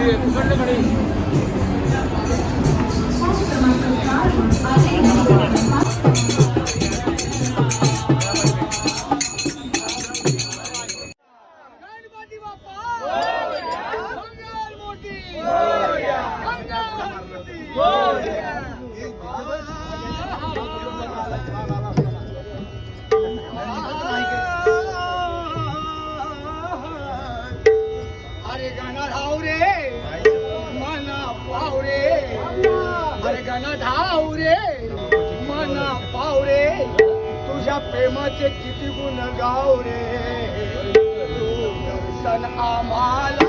バレたかい? मन धाव रे मन पाव रे तुझ्या प्रेमाचे किती गुण गाव रे तू दर्शन आम्हाला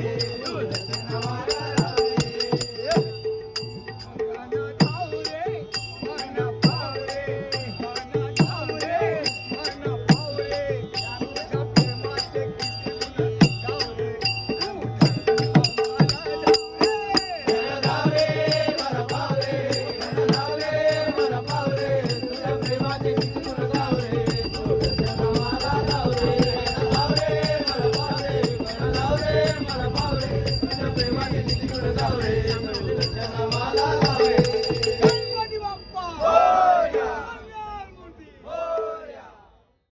Meditate. Hallelujah.